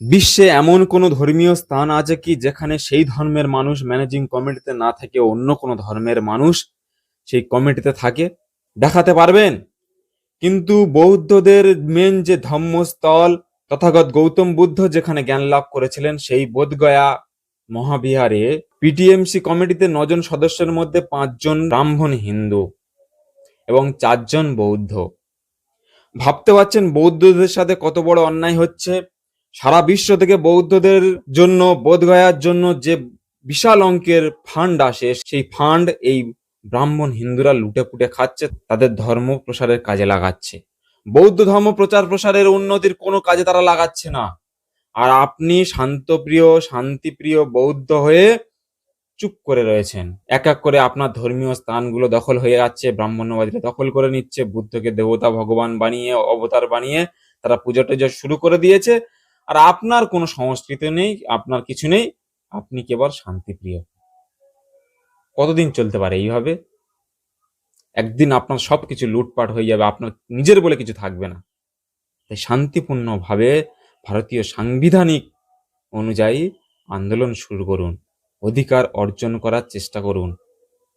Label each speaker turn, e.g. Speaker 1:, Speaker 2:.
Speaker 1: বিশ্বে এমন কোনো ধর্মীয় স্থান আছে কি যেখানে সেই ধর্মের মানুষ ম্যানেজিং কমিটিতে না থেকে অন্য কোনো ধর্মের মানুষ সেই কমিটিতে থাকে? দেখাতে পারবেন? কিন্তু বৌদ্ধদের মেন যে ধর্মস্থল তথাগত গৌতম বুদ্ধ যেখানে জ্ঞান লাভ করেছিলেন, সেই বোধগয়া মহাবিহারে পিটিএমসি কমিটিতে নজন সদস্যের মধ্যে পাঁচজন ব্রাহ্মণ হিন্দু এবং চারজন বৌদ্ধ। ভাবতে পারছেন বৌদ্ধদের সাথে কত বড় অন্যায় হচ্ছে? সারা বিশ্ব থেকে বৌদ্ধদের জন্য, বোধগয়ার জন্য যে বিশাল অঙ্কের ফান্ড আসে, সেই ফান্ড এই ব্রাহ্মণ হিন্দুরা লুটে পুটে খাচ্ছে, তাদের ধর্ম প্রসারের কাজে লাগাচ্ছে। বৌদ্ধ ধর্ম প্রচার প্রসারের উন্নতির কোনো কাজে তারা লাগাচ্ছে না। আর আপনি শান্তপ্রিয়, শান্তিপ্রিয় বৌদ্ধ হয়ে চুপ করে রয়েছেন। এক এক করে আপনার ধর্মীয় স্থানগুলো দখল হয়ে যাচ্ছে, ব্রাহ্মণ্যবাদীরা দখল করে নিচ্ছে, বুদ্ধকে দেবতা ভগবান বানিয়ে, অবতার বানিয়ে তারা পুজো টুজো শুরু করে দিয়েছে। আর আপনার কোনো সংস্কৃতি নেই, আপনার কিছু নেই, আপনি কেবল শান্তিপ্রিয়? কতদিন চলতে পারে এইভাবে? একদিন আপনার সব কিছু লুটপাট হয়ে যাবে, আপনার নিজের বলে কিছু থাকবে না। তাই শান্তিপূর্ণভাবে ভারতীয় সাংবিধানিক অনুযায়ী আন্দোলন শুরু করুন, অধিকার অর্জন করার চেষ্টা করুন।